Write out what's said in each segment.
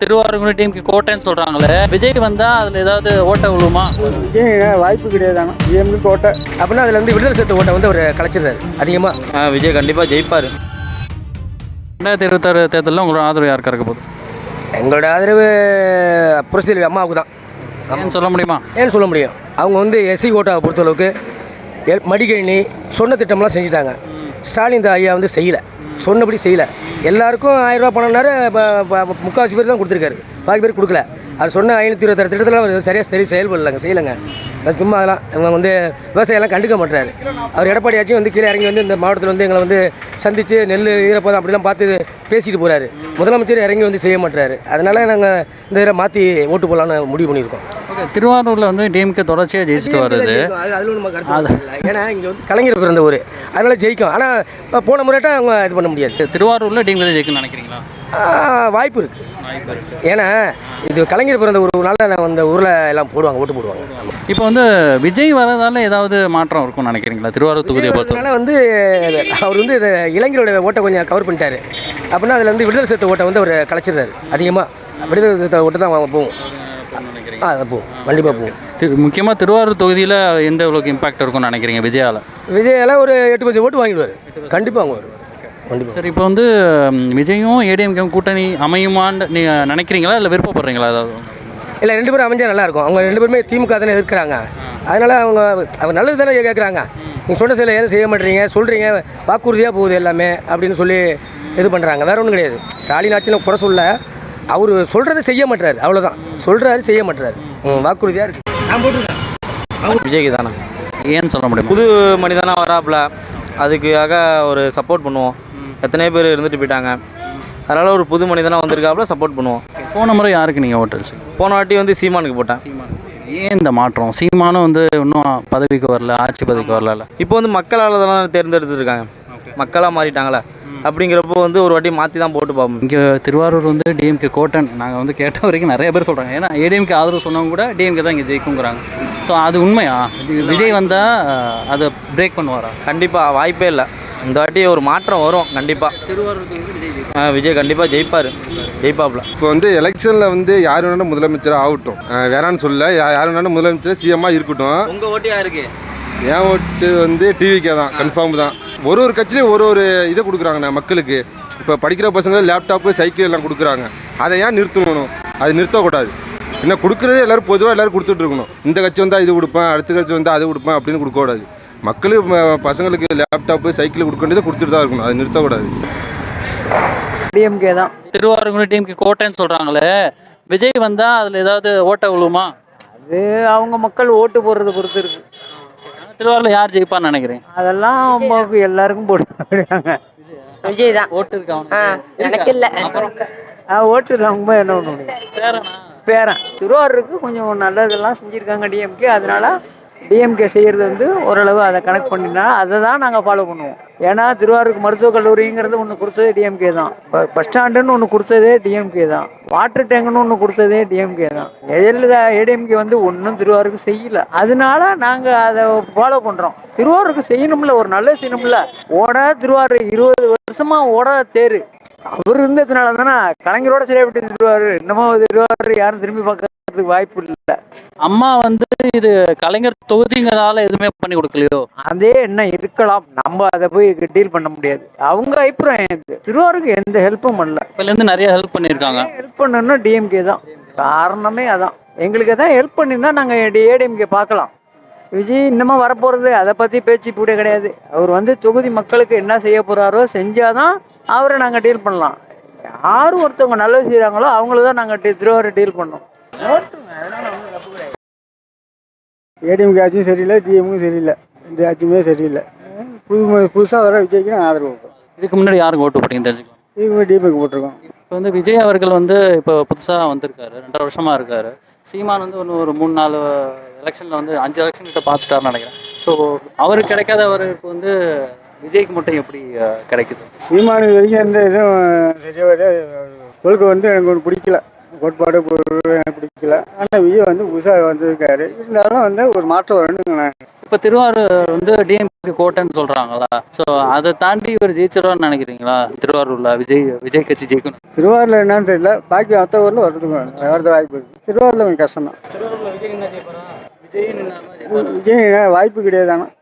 திருவாரூர் டீமுக்கு கோட்டைன்னு சொல்றாங்களே. விஜய் வந்தா அதுல ஏதாவது ஓட்ட விழுமா விஜய் வாய்ப்பு கிடையாது ஆனால் டிஎம்கே கோட்டை. அப்படின்னா அதில் வந்து விடுதலை சிறுத்தை ஓட்டை வந்து அவர் கலைச்சிடுறாரு அதிகமாக விஜய் கண்டிப்பாக ஜெயிப்பார். ரெண்டாயிரத்தி இருபத்தாறு தேர்தலில் உங்களோட ஆதரவு யாருக்கு இருக்க போகுது? எங்களோட ஆதரவு புரட்சித்தலைவி அம்மாவுக்கு தான். ஏன்னு சொல்ல முடியுமா? ஏன்னு சொல்ல முடியும்? அவங்க வந்து எஸ்சி ஓட்டாவை பொறுத்தளவுக்கு எல் மடிக்கணினி சொன்ன திட்டம்லாம் செஞ்சுட்டாங்க. ஸ்டாலின் தான் ஐயா வந்து செய்யலை. சொன்னபடி செய்யலை. எல்லாருக்கும் ஆயிரரூபா பணம்னாரு ப- முக்கால்வாசி பேர் தான் கொடுத்துருக்காரு. பாக்கி பேர் கொடுக்கல. அவர் சொன்ன ஐநூற்றி இருபத்தாறு திட்டத்தில் அவர் சரியாக சரி செயல்படலைங்க செய்யலைங்க. அது சும்மா அதெல்லாம் இவங்க வந்து விவசாயம்லாம் கண்டுக்க மாட்டாரு அவர் எடப்பாடியாச்சும் வந்து கீழே இறங்கி வந்து இந்த மாவட்டத்தில் வந்து எங்களை வந்து சந்தித்து நெல் ஈரப்பதம் அப்படிலாம் பார்த்து பேசிட்டு போகிறாரு முதலமைச்சர் இறங்கி வந்து செய்ய மாட்டாரு அதனால நாங்கள் இந்த இதில் மாற்றி ஓட்டு போடலான்னு முடிவு பண்ணியிருக்கோம். திருவாரூர்ல வந்து டிஎம்கே தொடர்ச்சியாக ஜெயிச்சுட்டு வருது. ஏன்னா இங்கே வந்து கலைஞர் பிறந்த ஊர். அதனால ஜெயிக்கும். ஆனால் போன முறைட்ட அவங்க இது பண்ண முடியாது. திருவாரூர்ல டிஎம்கே ஜெயிக்கணும்னு நினைக்கிறீங்களா? வாய்ப்பு இருக்கு வாய்ப்பு இருக்கு. ஏன்னா இது கலைஞர் பிறந்த ஊருனால நான் அந்த ஊரில் எல்லாம் போடுவாங்க ஓட்டு போடுவாங்க. இப்போ வந்து விஜய் வரதால ஏதாவது மாற்றம் இருக்கும்னு நினைக்கிறீங்களா? திருவாரூர் தொகுதியை பொறுத்த அதனால வந்து அவர் வந்து இளைஞரோட ஓட்டை கொஞ்சம் கவர் பண்ணிட்டாரு. அப்படின்னா அதில் வந்து விடுதலை சிறுத்தை ஓட்டை வந்து அவர் கலைச்சிடுறாரு அதிகமாக விடுதலை சிறுத்தை ஓட்டு தான் அவங்க போகும். ஆ அது போகும். கண்டிப்பாக போகும். முக்கியமாக திருவாரூர் தொகுதியில் எந்த அளவுக்கு இம்பாக்ட் இருக்கும்னு நினைக்கிறீங்க விஜயால? விஜயால ஒரு எட்டு பர்சன்ட் ஓட்டு வாங்கிடுவார். கண்டிப்பாக வாங்குவார். கண்டிப்பாக சரி இப்போ வந்து விஜயும் ஏடிஎம்கேவும் கூட்டணி அமையுமான்னு நீங்கள் நினைக்கிறீங்களா? இல்லை விருப்பப்படுறீங்களா அதாவது இல்லை ரெண்டு பேரும் அமைஞ்சா நல்லா இருக்கும். அவங்க ரெண்டு பேருமே திமுக தானே எதிர்க்கிறாங்க. அதனால அவங்க அவங்க நல்லது தானே கேட்குறாங்க நீங்கள் சொன்ன சில ஏன் செய்ய மாட்டீங்க சொல்கிறீங்க வாக்குறுதியாக போகுது எல்லாமே அப்படின்னு சொல்லி இது பண்ணுறாங்க வேற ஒன்றும் கிடையாது. ஸ்டாலின் ஆட்சியில் குறை சொல்ல அவர் சொல்கிறத செய்ய மாட்டாரு அவ்வளோதான் சொல்கிறாரு செய்ய மாட்டாரு ம் வாக்குறுதியாக இருக்கு. நான் போட்டுருக்கேன் விஜய்க்கு தானே? ஏன்னு சொல்ல முடியுமா? புது மனிதனாக வராப்புல அதுக்காக ஒரு சப்போர்ட் பண்ணுவோம். எத்தனையோ பேர் இருந்துட்டு போயிட்டாங்க. அதனால் ஒரு புது மனிதனாக வந்திருக்காப்புல சப்போர்ட் பண்ணுவோம். போன முறை யாருக்கு நீங்கள் அளிச்சீங்க போன வாட்டி வந்து சீமானுக்கு போட்டேன். ஏன் இந்த மாற்றம்? சீமானும் வந்து இன்னும் பதவிக்கு வரல ஆட்சி பதவிக்கு வரல. இப்போ வந்து மக்களால் தானே தேர்ந்தெடுத்துருக்காங்க மக்களாக மாறிட்டாங்களே? அப்படிங்கிறப்போ வந்து ஒரு வாட்டி மாற்றி தான் போட்டு பார்ப்போம். இங்கே திருவாரூர் வந்து டிஎம்கே கோட்டன் நாங்கள் வந்து கேட்ட வரைக்கும் நிறைய பேர் சொல்கிறாங்க ஏன்னா ஏடிஎம்கே ஆதரவு சொன்னவங்க கூட டிஎம்கே தான் இங்கே ஜெயிக்குங்கிறாங்க. ஸோ அது உண்மையா? விஜய் வந்தால் அதை பிரேக் பண்ணுவாரா? கண்டிப்பாக வாய்ப்பே இல்லை. இந்த வாட்டி ஒரு மாற்றம் வரும் கண்டிப்பாக திருவாரூருக்கு விஜய் கண்டிப்பாக ஜெயிப்பார். ஜெயிப்பாப்புல இப்போ வந்து எலெக்ஷனில் வந்து யார் வேணாலும் முதலமைச்சர் ஆகட்டும். வேணான்னு சொல்ல யார் வேணாலும் முதலமைச்சர் சிஎம்மாக இருக்கட்டும். உங்கள் ஓட்டு யாருக்கு? என் ஓட்டு வந்து டிவிக்கே தான் கன்ஃபார்ம் தான். ஒரு ஒரு கட்சியிலையும் ஒரு ஒரு இதை கொடுக்குறாங்கண்ணா மக்களுக்கு. இப்போ படிக்கிற பசங்க லேப்டாப்பு சைக்கிள் எல்லாம் கொடுக்குறாங்க. அதை ஏன் நிறுத்தணும்? அது நிறுத்தக்கூடாது. என்ன கொடுக்குறதே எல்லாரும் பொதுவாக எல்லாரும் கொடுத்துட்டு இருக்கணும் இந்த கட்சி வந்தால் இது கொடுப்பேன் அடுத்த கட்சி வந்தால் அது கொடுப்பேன் அப்படின்னு கொடுக்கக்கூடாது. மக்களுக்கு ம- பசங்களுக்கு லேப்டாப்பு சைக்கிள் கொடுக்க வேண்டியதை கொடுத்துட்டு தான் இருக்கணும். அது நிறுத்தக்கூடாது. டிஎம்கே தான். திருவாரூர் டீமுக்கு கோட்டைன்னு சொல்கிறாங்களே விஜய் வந்தால் அதில் ஏதாவது ஓட்ட விழுமா அது அவங்க மக்கள் ஓட்டு போடுறத பொறுத்து இருக்கு. திருவாரூரில் யார் ஜெயிப்பான்னு நினைக்கிறேன் அதெல்லாம் அம்மாவுக்கு எல்லாருக்கும் போடுறாங்க விஜய் தான். ஓட்டு இருக்கு? அவனுக்கு எனக்கு இல்ல. அப்புறம்? ஓட்டு இல்லாம என்ன பண்ண முடியும் பேரனா? பேரன். திருவாரூருக்கு கொஞ்சம் நல்லதெல்லாம் செஞ்சுருக்காங்க டிஎம்கே அதனால டிஎம்கே செய்கிறது வந்து ஓரளவு அதை கணக்கு பண்ணினா அதை தான் நாங்கள் ஃபாலோ பண்ணுவோம். ஏன்னா திருவாரூருக்கு மருத்துவக் கல்லூரிங்கிறது ஒன்று கொடுத்தது டிஎம்கே தான். இப்போ பஸ் ஸ்டாண்டுன்னு ஒன்று கொடுத்ததே டிஎம்கே தான். வாட்டர் டேங்குன்னு ஒன்று கொடுத்ததே டிஎம்கே தான். ஜெயலலிதா ஏடிஎம்கே வந்து ஒன்றும் திருவாரூருக்கு செய்யல. அதனால நாங்கள் அதை ஃபாலோ பண்ணுறோம் திருவாரூருக்கு செய்யணும்ல ஒரு நல்ல செய்யணும்ல. ஓட திருவாரூர் இருபது வருஷமாக ஓட தேர். அவர் இருந்ததுனால தானே கலைஞரோட சரியா விட்டு திருவாரூர் இன்னமும் திருவாரூர் யாரும் திரும்பி பார்க்கறதுக்கு வாய்ப்பு இல்லை. அம்மா வந்து இது கலைஞர் தொகுதிங்கிறதால எதுவுமே பண்ணி கொடுக்கலையோ? அதே என்ன இருக்கலாம். நம்ம அதை போய் டீல் பண்ண முடியாது. அவங்க அபிப்பிராயம் இது. திருவாரூருக்கு எந்த ஹெல்ப்பும் பண்ணல. இப்போலேருந்து நிறைய ஹெல்ப் பண்ணியிருக்காங்க. ஹெல்ப் பண்ணணும்னா டிஎம்கே தான். காரணமே அதான். எங்களுக்கு எதாவது ஹெல்ப் பண்ணியிருந்தா நாங்கள் ஏடிஎம்கே பார்க்கலாம். விஜய் இன்னமும் வரப்போகிறது அதை பற்றி பேச்சு கூட கிடையாது. அவர் வந்து தொகுதி மக்களுக்கு என்ன செய்ய போகிறாரோ செஞ்சாதான் அவரை நாங்கள் டீல் பண்ணலாம். யார் ஒருத்தவங்க நல்லது செய்கிறாங்களோ அவங்கள தான் நாங்கள் திருவாரூர் டீல் பண்ணோம். ஏடிஎம்கே ஆட்சியும் சரியில்லை டிஎம்கும் சரியில்லை. இந்த ஆட்சியுமே சரியில்லை. புது புதுசாக வர விஜய்க்கு நான் ஆதரவு கொடுப்போம் இதுக்கு முன்னாடி யாருக்கு ஓட்டு போட்டீங்க தெரிஞ்சுக்கலாம். டிஎம்கே டிஎம்கே போட்டிருக்கோம். இப்போ வந்து விஜய் அவர்கள் வந்து இப்போ புதுசாக வந்திருக்காரு ரெண்டரை வருஷமா இருக்காரு. சீமான் வந்து ஒன்று ஒரு மூணு நாலு எலெக்ஷனில் வந்து அஞ்சு எலெக்ஷன் கிட்ட பார்த்துட்டாருன்னு நினைக்கிறேன். ஸோ அவருக்கு கிடைக்காதவருக்கு வந்து விஜய்க்கு மட்டும் எப்படி கிடைக்குது? சீமானு வரைக்கும் எந்த இதுவும் சரியாக கொள்கை வந்து எனக்கு ஒன்று பிடிக்கல. கோட்பாடு பொருள் எனக்கு பிடிக்கல. ஆனால் விஜய் வந்து புதுசாக வந்திருக்காரு. இருந்தாலும் வந்து ஒரு மாற்றம் வரணுங்க நான் இப்போ திருவாரூர் வந்து டிஎம்கே கோட்டைன்னு சொல்றாங்களா ஸோ அதை தாண்டி இவர் ஜெயிச்சிருவான்னு நினைக்கிறீங்களா? திருவாரூர்ல விஜய் விஜய் கட்சி ஜெயிக்கணும். திருவாரூரில் என்னன்னு தெரியல. பாக்கி மற்ற ஊரில் வரதுக்கு வரது வாய்ப்பு இருக்குது திருவாரூரில் கொஞ்சம் கஷ்டம் தான் விஜய் வாய்ப்பு கிடையாது ஆனால்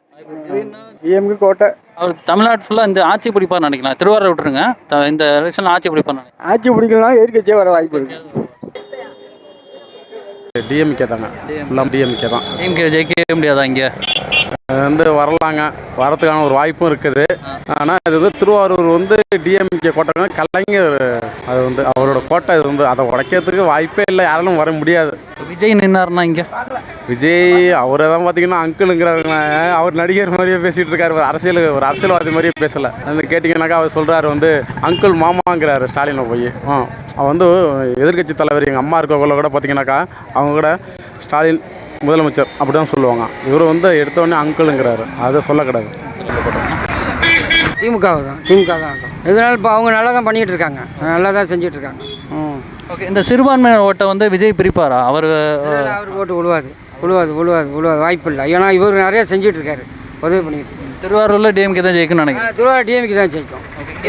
டிஎம்கே கோட்டை. அவர் தமிழ்நாடு ஃபுல்லாக இந்த ஆட்சி பிடிப்பார்னு நினைக்கலாம் திருவாரூர் விட்டுருங்க. த- இந்த எலெக்ஷன்ல ஆட்சி நினைக்கிறேன். ஆட்சி பிடிக்கலாம் எதிர்கட்சியே வர வாய்ப்பு இருக்குது டிஎம்கே தாங்க. எல்லாம் டிஎம்கே தான். டிஎம்கே ஜெயிக்கவே முடியாதா இங்கே? வந்து வரலாங்க. வரதுக்கான ஒரு வாய்ப்பும் இருக்குது. ஆனால் இது வந்து திருவாரூர் வந்து டிஎம்கே கோட்டை கலைஞர் அது வந்து அவரோட கோட்டை இது வந்து அதை உடைக்கிறதுக்கு வாய்ப்பே இல்லை. யாராலும் வர முடியாது. விஜய் நின்னாருன்னா இங்கே? விஜய் அவரை தான் பார்த்தீங்கன்னா அங்கிளுங்கிறாருங்க அவர் நடிகர் மாதிரியே பேசிகிட்டு இருக்காரு. அரசியல் ஒரு அரசியல்வாதி மாதிரியே பேசலை. அந்த கேட்டிங்கன்னாக்கா அவர் சொல்கிறாரு வந்து அங்கிள் மாமாங்கிறாரு ஸ்டாலினை போய். ஆ அவர் வந்து எதிர்க்கட்சி தலைவர் எங்கள் அம்மா இருக்கவங்கள கூட பார்த்தீங்கன்னாக்கா அவங்க கூட ஸ்டாலின் முதலமைச்சர் அப்படி தான் சொல்லுவாங்க. இவர் வந்து எடுத்தோடனே அங்கிளுங்கிறாரு அதை சொல்லக்கூடாது. திமுக தான். திமுக தான் இதனால இப்போ அவங்க நல்லா தான் பண்ணிகிட்டு இருக்காங்க நல்லா தான் செஞ்சுட்டு இருக்காங்க ம். ஓகே இந்த சிறுபான்மையினர் ஓட்டை வந்து விஜய் பிரிப்பாரா? அவர் அவருக்கு ஓட்டு விழுவாது விழுவாது விழுவாது விழுவாது வாய்ப்பு இல்லை ஏன்னா இவர் நிறைய செஞ்சுட்டு இருக்காரு உதவி பண்ணிட்டு. திருவாரூர்ல டிஎம்கே தான் ஜெயிக்கணும்னு நினைக்கிறேன். திருவாரூர் டிஎம்கே தான் ஜெயிக்கும்.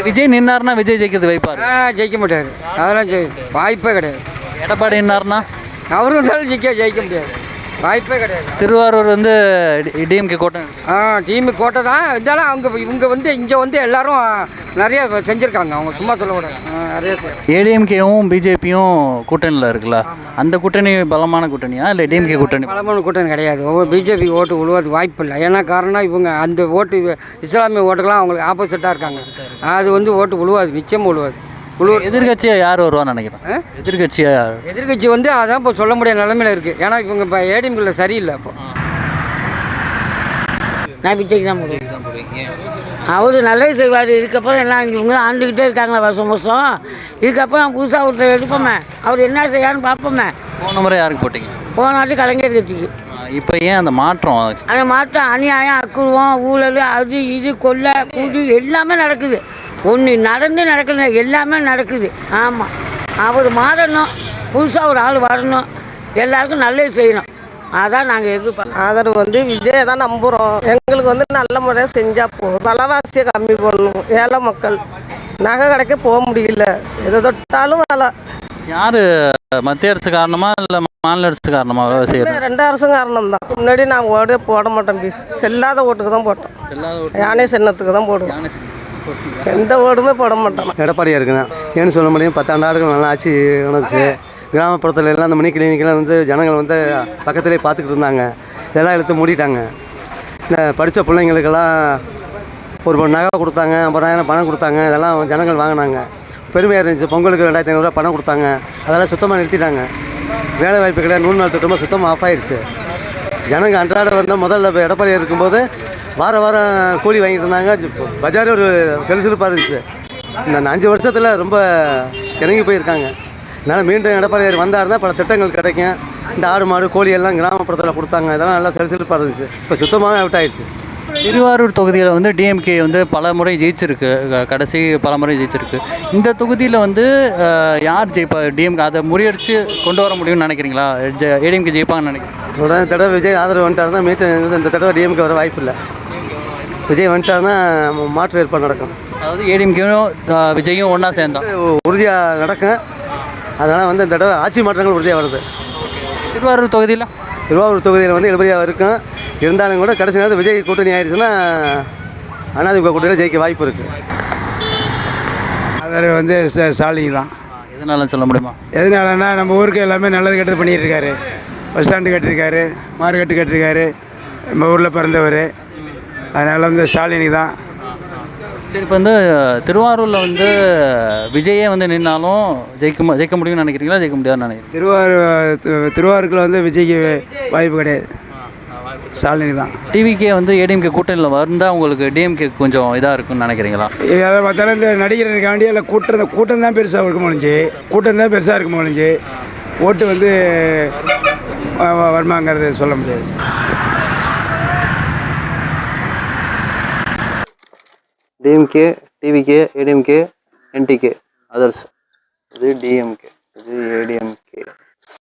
விஜய் நின்னாருன்னா விஜய் ஜெயிக்கிறது வைப்பாரு ஜெயிக்க மாட்டார். அதெல்லாம் ஜெயி வாய்ப்பே கிடையாது. எடப்பாடி நின்னாருன்னா? அவரும் ஜெயிக்க ஜெயிக்க முடியாது. வாய்ப்பே கிடையாது. திருவாரூர் வந்து டிஎம்கே கோட்டை ஆ டீமு கோட்டை தான். இருந்தாலும் அவங்க இவங்க வந்து இங்கே வந்து எல்லாரும் நிறைய செஞ்சுருக்காங்க. அவங்க சும்மா சொல்லக்கூடாது ஆ, நிறைய ஏடிஎம்கேவும் பிஜேபியும் கூட்டணியில் இருக்குல்ல? அந்த கூட்டணி பலமான கூட்டணியா? இல்லை டிஎம்கே கூட்டணி? பலமான கூட்டணி கிடையாது. ஒவ்வொரு பிஜேபி ஓட்டு விழுவது வாய்ப்பு இல்லை. ஏன்னா காரணம் இவங்க அந்த ஓட்டு இஸ்லாமிய ஓட்டுக்கெல்லாம் அவங்களுக்கு ஆப்போசிட்டாக இருக்காங்க. அது வந்து ஓட்டு விழுவாது நிச்சயம் விழுவாது விழுவு எதிர்கட்சியா யார் வருவான்னு நினைக்கிறேன். ஆ? எதிர்கட்சியா யார்? எதிர்கட்சி வந்து அதான் இப்போ சொல்ல முடியாத நிலமையில இருக்குது ஏன்னா இவங்க இப்போ ஏடிஎம்கில் சரியில்லை இப்போ நான் விஜய்க்கு தான் போடுவேன் அவர் நல்லது செய்வார் இதுக்கப்புறம் எல்லாம் இவங்க ஆண்டுக்கிட்டே இருக்காங்களா வருஷம் வருஷம் இதுக்கப்புறம் புதுசாக ஒருத்தர் எடுப்போமே. அவர் என்ன செய்யாருன்னு பார்ப்போமே. போன முறை யாருக்கு போட்டீங்க? போன வாட்டி கலைஞர் கட்சிக்கு. இப்போ ஏன் அந்த மாற்றம்? அந்த மாற்றம் அநியாயம் அக்குருவம் ஊழல் அது இது கொள்ளை புடி எல்லாமே நடக்குது. ஒன்று நடந்து நடக்குது எல்லாமே நடக்குது. ஆமாம் அவர் மாறணும். புதுசாக ஒரு ஆள் வரணும். எல்லாருக்கும் நல்லது செய்யணும். அதான் நாங்கள் எதிர்பார்க்கோம் ஆதரவு வந்து விஜயை தான் நம்புகிறோம் எங்களுக்கு வந்து நல்ல முறையாக செஞ்சால் போதும். விலைவாசியை கம்மி பண்ணணும். ஏழை மக்கள். நகை கடைக்க போக முடியல. எதை தொட்டாலும் வேலை. யார்? மத்திய அரசு காரணமா இல்லை மாநில அரசு காரணமா செய்யறது? ரெண்டு அரசும் காரணம் தான் முன்னாடி நான் ஓடே போட மாட்டேன் பி செல்லாத ஓட்டுக்கு தான் போட்டோம். யானை சின்னத்துக்கு தான் போடுவோம். எந்த ஓடுமே போட மாட்டோம் எடப்பாடியாக இருக்குங்க ஏன்னு சொல்ல முடியும் பத்தாண்டு ஆண்டுகள் நல்லா ஆட்சி நடந்துச்சு கிராமப்புறத்துல எல்லாம் அந்த மணி கிளினிக்கெல்லாம் வந்து ஜனங்கள் வந்து பக்கத்துலேயே பார்த்துக்கிட்டு இருந்தாங்க. இதெல்லாம் எடுத்து மூடிட்டாங்க. இந்த படித்த பிள்ளைங்களுக்கெல்லாம் ஒரு நகை கொடுத்தாங்க ஐம்பதாயிரம் பணம் கொடுத்தாங்க இதெல்லாம் ஜனங்கள் வாங்கினாங்க. பெருமையாக இருந்துச்சு பொங்கலுக்கு ரெண்டாயிரத்தி ஐநூறுரூவா பணம் கொடுத்தாங்க. அதெல்லாம் சுத்தமாக நிறுத்திட்டாங்க. வேலை வாய்ப்பு கிடையாது நூறு நாள் திட்டமாக சுத்தமாக ஆஃப் ஆயிடுச்சு. ஜனங்க அன்றாட வந்து முதல்ல எடப்பாடி இருக்கும்போது வார வாரம் கூலி வாங்கிட்டு இருந்தாங்க பஜாரே ஒரு செலுசிலுப்பாக இருந்துச்சு. இந்த அஞ்சு வருஷத்தில் ரொம்ப இறங்கி போயிருக்காங்க. அதனால் மீண்டும் எடப்பாடி வந்தாருன்னா பல திட்டங்கள் கிடைக்கும். இந்த ஆடு மாடு கோழி எல்லாம் கிராமப்புறத்தில் கொடுத்தாங்க. இதெல்லாம் நல்லா செலுசிலுப்பாக இருந்துச்சு. இப்போ சுத்தமாகவே அவுட் ஆயிடுச்சு. திருவாரூர் தொகுதியில் வந்து டிஎம்கே வந்து பல முறை ஜெயிச்சிருக்கு. கடைசி பல முறை ஜெயிச்சிருக்கு. இந்த தொகுதியில் வந்து யார் ஜெயிப்பா? டிஎம்கே அதை முறியடிச்சு கொண்டு வர முடியும்னு நினைக்கிறீங்களா? ஏடிஎம்கே ஜெயிப்பாங்கன்னு நினைக்கிறேன் உடனே தடவை விஜய் ஆதரவு வந்துட்டாருன்னா மீண்டும் இந்த தடவை டிஎம்கே வர வாய்ப்பு இல்லை. விஜய் வந்துட்டாருன்னா மாற்று ஏற்பாடு நடக்கும். அதாவது ஏடிஎம்கேவும் விஜயும் ஒன்றா சேர்ந்தான் உறுதியாக நடக்கும். அதனால் வந்து இந்த தடவை ஆட்சி மாற்றங்கள் உறுதியாக வருது. திருவாரூர் தொகுதியில்? திருவாரூர் தொகுதியில் வந்து எழுபதியாக இருக்கும். இருந்தாலும் கூட கடைசி நேரத்தில் விஜய் கூட்டணி ஆயிடுச்சுன்னா அதிமுக கூட்டணியில் ஜெயிக்க வாய்ப்பு இருக்குது ஆதரவு வந்து ஸ்டாலின் தான். எதனால சொல்ல முடியுமா? எதனாலன்னா நம்ம ஊருக்கு எல்லாமே நல்லது கெட்டது பண்ணிட்டு இருக்காரு. பஸ் ஸ்டாண்டு கட்டியிருக்காரு மார்க்கெட்டு கட்டியிருக்காரு. நம்ம ஊரில் பிறந்தவர். அதனால் வந்து ஸ்டாலினுக்கு தான். சரி இப்போ வந்து திருவாரூரில் வந்து விஜயே வந்து நின்னாலும் ஜெயிக்க ஜெயிக்க முடியும்னு நினைக்கிறீங்களா? ஜெயிக்க முடியாதுன்னு நினைக்கிறீங்க. திருவாரூர் திருவாரூரில் வந்து விஜய்க்கு வாய்ப்பு கிடையாது. ஸ்டாலினுக்கு தான். டிவிக்கே வந்து ஏடிஎம்கே கூட்டணியில் வந்தால் உங்களுக்கு டிஎம்கே கொஞ்சம் இதாக இருக்கும்னு நினைக்கிறீங்களா? அதை பார்த்தாலும் இந்த நடிகர்களுக்காண்டி இல்லை கூட்டம் கூட்டம் தான் பெருசாக இருக்க முடிஞ்சு. கூட்டம் தான் பெருசாக இருக்க முடிஞ்சு. ஓட்டு வந்து வருமாங்கிறது சொல்ல முடியாது. DMK TVK ADMK NTK others இது டிஎம்கே இது ஏடிஎம்கே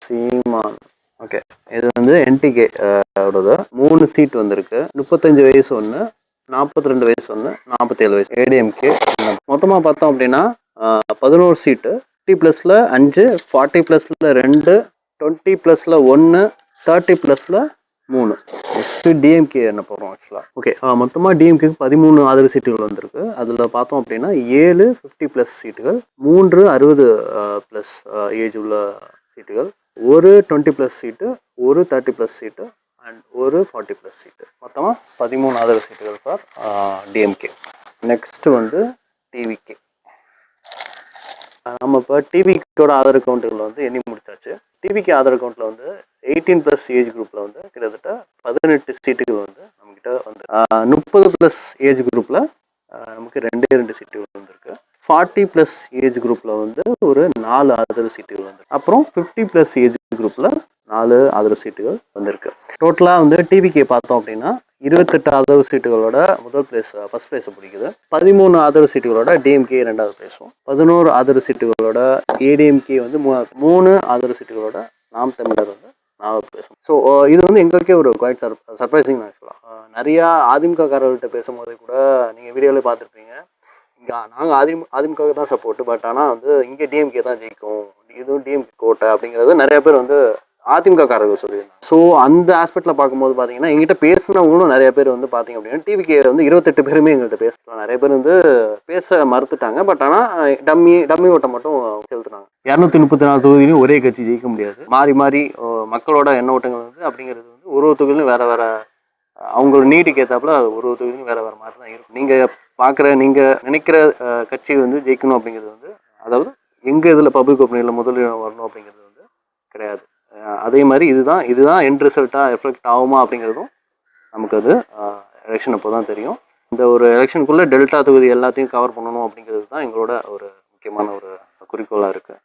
சீமான் ஓகே இது வந்து என்டிகே uh, ஓடது மூணு சீட் வந்திருக்கு. முப்பத்தஞ்சு வயசு ஒன்று நாற்பத்தி ரெண்டு வயசு. ஒன்று நாற்பத்தேழு வயசு ஏடிஎம்கே மொத்தமாக பார்த்தோம் அப்படின்னா uh, பதினோரு சீட்டு ஃபிஃப்டி ப்ளஸில் அஞ்சு ஃபார்ட்டி ப்ளஸில் ரெண்டு டுவெண்ட்டி ப்ளஸில் ஒன்று தேர்ட்டி ப்ளஸில் மூணு. நெக்ஸ்ட்டு டிஎம்கே என்ன போகிறோம் ஆக்சுவலாக ஓகே மொத்தமாக டிஎம்கேக்கு பதிமூணு ஆதரவு சீட்டுகள் வந்திருக்கு. அதில் பார்த்தோம் அப்படின்னா ஏழு ஃபிஃப்டி ப்ளஸ் சீட்டுகள் மூன்று அறுபது ப்ளஸ் ஏஜ் உள்ள சீட்டுகள் ஒரு டுவெண்ட்டி ப்ளஸ் சீட்டு ஒரு தேர்ட்டி ப்ளஸ் சீட்டு அண்ட் ஒரு ஃபார்ட்டி ப்ளஸ் சீட்டு. மொத்தமாக பதிமூணு ஆதரவு சீட்டுகள் ஃபார் டிஎம்கே நெக்ஸ்ட் வந்து டிவிகே நம்ம இப்போ டிவிக்கோட ஆதார் அக்கௌண்ட்டுகளை வந்து எண்ணி முடிச்சாச்சு. டிவிக்கு ஆதார் அக்கௌண்ட்டில் வந்து எயிட்டீன் ப்ளஸ் ஏஜ் குரூப்பில் வந்து கிட்டத்தட்ட பதினெட்டு சீட்டுகள் வந்து நம்மக்கிட்ட வந்து முப்பது ப்ளஸ் ஏஜ் குரூப்பில் நமக்கு ரெண்டே ரெண்டு சீட்டுகள் வந்திருக்கு. ஃபார்ட்டி ப்ளஸ் ஏஜ் குரூப்பில் வந்து ஒரு நாலு ஆதரவு சீட்டுகள் வந்து அப்புறம் ஃபிஃப்டி ப்ளஸ் ஏஜ் குரூப்பில் நாலு ஆதரவு சீட்டுகள் வந்திருக்கு. டோட்டலாக வந்து டிவிக்கு பார்த்தோம் அப்படின்னா இருபத்தெட்டு ஆதரவு சீட்டுகளோட முதல் பிளேஸ் ஃபர்ஸ்ட் பிளேஸை பிடிக்குது. பதிமூணு ஆதரவு சீட்டுகளோட டிஎம்கே ரெண்டாவது பிளேஸும் பதினோரு ஆதரவு சீட்டுகளோட ஏடிஎம்கே வந்து மூ- மூணு ஆதரவு சீட்டுகளோட நாம் தமிழர் வந்து நாலாவது பிளேஸும் ஸோ இது வந்து எங்களுக்கே ஒரு குவாய்ட் சர் சர்ப்ரைசிங் ஆக்சுவலாக நிறையா அதிமுககாரர்கள்ட்ட பேசும்போது கூட நீங்கள் வீடியோவில் பார்த்துருப்பீங்க. இங்கே நாங்கள் அதிமுக அதிமுக தான் சப்போர்ட்டு பட் ஆனால் வந்து இங்கே டிஎம்கே தான் ஜெயிக்கும். இதுவும் டிஎம்கே கோட்டை அப்படிங்கிறது நிறைய பேர் வந்து அதிமுக காரர்கள் சொல்லியிருந்தாங்க. ஸோ அந்த ஆஸ்பெக்டில் பார்க்கும்போது பார்த்தீங்கன்னா எங்கிட்ட பேசினவங்களும் நிறைய பேர் வந்து பார்த்தீங்க அப்படின்னா டிவிக்கு வந்து இருபத்தெட்டு பேருமே எங்கள்கிட்ட பேசலாம் நிறைய பேர் வந்து பேச மறுத்துட்டாங்க. பட் ஆனால் டம்மி டம்மி ஓட்டம் மட்டும் செலுத்துனாங்க. இரநூத்தி முப்பத்தி நாலு தொகுதியிலும் ஒரே கட்சி ஜெயிக்க முடியாது. மாறி மாறி மக்களோட எண்ண ஓட்டங்கள் வந்து அப்படிங்கிறது வந்து ஒரு ஒரு தொகுதியிலும் வேற வேற அவங்களோட நீட்டுக்கு ஏற்றாப்புல ஒரு ஒரு தொகுதியிலும் வேற வேற மாதிரி தான் இருக்கும். நீங்கள் பார்க்குற நீங்கள் நினைக்கிற கட்சி வந்து ஜெயிக்கணும் அப்படிங்கிறது வந்து அதாவது எங்கள் இதில் பப்ளிக் ஒப்பீனியில் முதலிடம் வரணும் அப்படிங்கிறது வந்து கிடையாது. அதே மாதிரி இதுதான் இதுதான் எண்ட் ரிசல்ட்டாக எஃபெக்ட் ஆகுமா அப்படிங்கிறதும் நமக்கு அது எலெக்ஷன் அப்போ தான் தெரியும். இந்த ஒரு எலெக்ஷனுக்குள்ளே டெல்டா தொகுதி எல்லாத்தையும் கவர் பண்ணணும் அப்படிங்கிறது தான் எங்களோட ஒரு முக்கியமான ஒரு குறிக்கோளாக இருக்குது